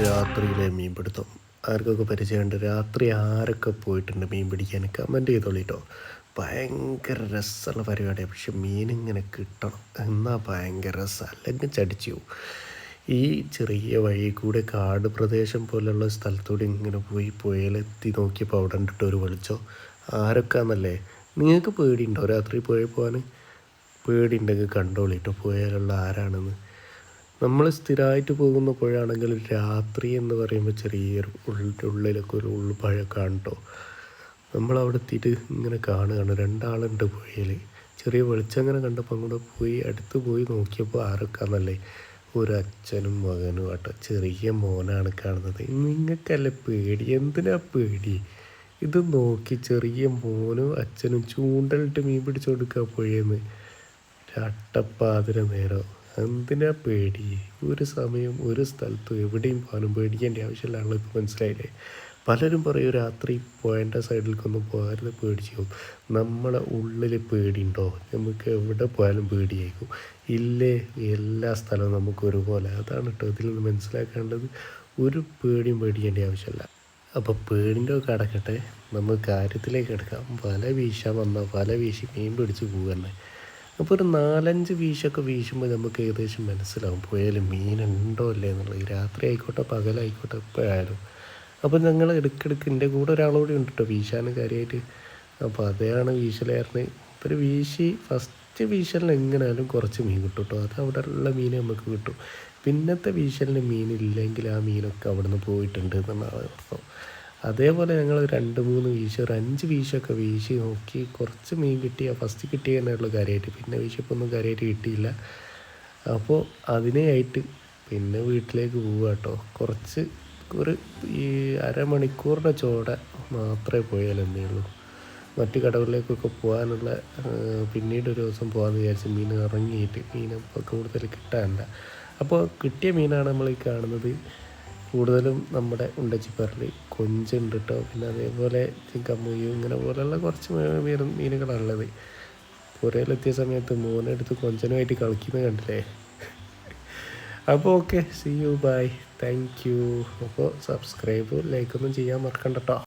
രാത്രിയിലെ മീൻപിടുത്തം ആർക്കൊക്കെ പരിചയമുണ്ട്? രാത്രി ആരൊക്കെ പോയിട്ടുണ്ട് മീൻ പിടിക്കാൻ? കമന്റ് ചെയ്തോളിട്ടോ. ഭയങ്കര രസമുള്ള പരിപാടിയാണ് പക്ഷെ മീനിങ്ങനെ കിട്ടണം. എന്നാൽ ഭയങ്കര രസം. അല്ലെങ്കിൽ ചടിച്ചു പോവും. ഈ ചെറിയ വഴി കൂടെ കാട് പ്രദേശം പോലെയുള്ള സ്ഥലത്തൂടെ ഇങ്ങനെ പോയി പുഴയിലെത്തി നോക്കിയപ്പോൾ അവിടെ കണ്ടിട്ട് ഒരു വെളിച്ചോ. ആരൊക്കെയാണെന്നല്ലേ നിങ്ങൾക്ക് പേടിയുണ്ടോ രാത്രി പോയി പോകാൻ പേടിയുണ്ടെങ്കിൽ കണ്ടോളിട്ടോ. പുഴയിലുള്ള ആരാണെന്ന്. നമ്മൾ സ്ഥിരമായിട്ട് പോകുന്ന പുഴയാണെങ്കിൽ രാത്രി എന്ന് പറയുമ്പോൾ ചെറിയൊരു ഉള്ളിലൊക്കെ ഒരു ഉൾപ്പഴ കാണട്ടോ നമ്മളവിടെ എത്തിയിട്ട് ഇങ്ങനെ കാണുകയാണ്. രണ്ടാളുണ്ട് പുഴയിൽ. ചെറിയ വെളിച്ചം അങ്ങനെ കണ്ടപ്പോൾ അങ്ങോട്ട് പോയി അടുത്ത് പോയി നോക്കിയപ്പോൾ ആരൊക്കെയാണെന്നല്ലേ ഒരു അച്ഛനും മകനും ആട്ടോ. ചെറിയ മോനാണ് കാണുന്നത്. നിങ്ങൾക്കല്ലേ പേടി? എന്തിനാ പേടി? ഇത് നോക്കി ചെറിയ മോനും അച്ഛനും ചൂണ്ടലിട്ട് മീൻ പിടിച്ചു കൊടുക്കുക പുഴയെന്ന് രട്ടപ്പാതിര നേരം. എന്തിനാ പേടി? ഒരു സമയം ഒരു സ്ഥലത്തും എവിടെയും പോകാനും പേടിക്കേണ്ട ആവശ്യമില്ലാണല്ലോ ഇപ്പോൾ മനസ്സിലായില്ലേ? പലരും പറയും രാത്രി പോയന്റെ സൈഡിലേക്കൊന്നും പോകാതെ പേടിച്ചു നമ്മളെ ഉള്ളിൽ പേടിയുണ്ടോ? നമുക്ക് എവിടെ പോയാലും പേടിയായിരിക്കും. ഇല്ലേ? എല്ലാ സ്ഥലവും നമുക്ക് ഒരുപോലെ. അതാണ് കേട്ടോ ഇതിൽ നിന്ന് മനസ്സിലാക്കേണ്ടത്. ഒരു പേടിയും പേടിക്കേണ്ട ആവശ്യമില്ല. അപ്പോൾ പേടിന്റെ ഒക്കെ അടക്കട്ടെ. നമ്മൾ കാര്യത്തിലേക്ക് എടുക്കാം. പല വീശാൻ വന്നാൽ പല വീശി മീൻ പിടിച്ച് പോകന്നെ അപ്പോൾ ഒരു നാലഞ്ച് വീശൊക്കെ വീശുമ്പോൾ നമുക്ക് ഏകദേശം മനസ്സിലാവും പുഴയിൽ മീനുണ്ടോ അല്ലേ എന്നുള്ളത് രാത്രി ആയിക്കോട്ടെ പകലായിക്കോട്ടെ എപ്പോഴായാലും അപ്പോൾ ഞങ്ങൾ ഇടയ്ക്കിടയ്ക്ക് എന്റെ കൂടെ ഒരാളോടെ ഉണ്ട് കേട്ടോ വീശാൻ കാര്യമായിട്ട് അപ്പോൾ അതെയാണ് വീശലായിരുന്നു. ഒരു വീശി ഫസ്റ്റ് വീശലിന് എങ്ങനെയാലും കുറച്ച് മീൻ കിട്ടും കേട്ടോ അത് അവിടെ ഉള്ള മീൻ നമുക്ക് കിട്ടും. പിന്നത്തെ വീശലിന് മീനില്ലെങ്കിൽ ആ മീനൊക്കെ അവിടെ നിന്ന് പോയിട്ടുണ്ട് എന്നുള്ളതാണ് അർത്ഥം. അതേപോലെ ഞങ്ങൾ രണ്ട് മൂന്ന് വീശ് ഒരു അഞ്ച് വീശൊക്കെ വീശി നോക്കി കുറച്ച് മീൻ കിട്ടിയ ഫസ്റ്റ് കിട്ടിയ തന്നെയുള്ള കാര്യമായിട്ട് പിന്നെ വീശിയപ്പോൾ ഒന്നും കാര്യമായിട്ട് കിട്ടിയില്ല അപ്പോൾ അതിനെയായിട്ട് പിന്നെ വീട്ടിലേക്ക് പോവുക കേട്ടോ. കുറച്ച് ഒരു ഈ അരമണിക്കൂറിന്റെ ചോട മാത്രമേ പോയാലെന്നേ ഉള്ളൂ മറ്റു കടകളിലേക്കൊക്കെ പോകാനുള്ള പിന്നീട് ഒരു ദിവസം പോകാമെന്ന് വിചാരിച്ച് മീൻ ഇറങ്ങിയിട്ട് മീൻ കൂടുതൽ കിട്ടാനില്ല. അപ്പോൾ കിട്ടിയ മീനാണ് നമ്മൾ ഈ കാണുന്നത്. കൂടുതലും നമ്മുടെ ഉണ്ടച്ചിപ്പരളി കൊഞ്ചുണ്ട് കേട്ടോ പിന്നെ അതേപോലെ ചിക്കമ്മുയ്യു ഇങ്ങനെ പോലെയുള്ള കുറച്ച് മീൻ മീനുകളാണുള്ളത്. പുരയിലെത്തിയ സമയത്ത് മോനെടുത്ത് കൊഞ്ചനുമായിട്ട് കളിക്കുന്നത് കണ്ടില്ലേ? അപ്പോൾ okay see you bye thank you അപ്പോൾ സബ്സ്ക്രൈബ് ലൈക്കൊന്നും ചെയ്യാൻ മറക്കണ്ട കേട്ടോ